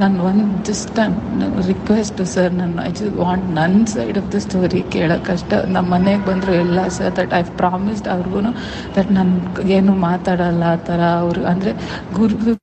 ನಾನು ಒಂದು ಜಸ್ಟ್ ನಾನು ರಿಕ್ವೆಸ್ಟು ಸರ್ ನಾನು ಐ ಜಸ್ಟ್ ವಾಂಟ್ ನನ್ನ ಸೈಡ್ ಆಫ್ ದ ಸ್ಟೋರಿ ಕೇಳೋಕ್ಕಷ್ಟ ನಮ್ಮ ಮನೆಗೆ ಬಂದರು ಎಲ್ಲ ಸರ್ ದಟ್ ಐ ಪ್ರಾಮಿಸ್ಡ್ ಅವ್ರಿಗೂ ದಟ್ ನಾನು ಏನು ಮಾತಾಡಲ್ಲ ಆ ಥರ ಅವರು. ಅಂದರೆ ಗುರು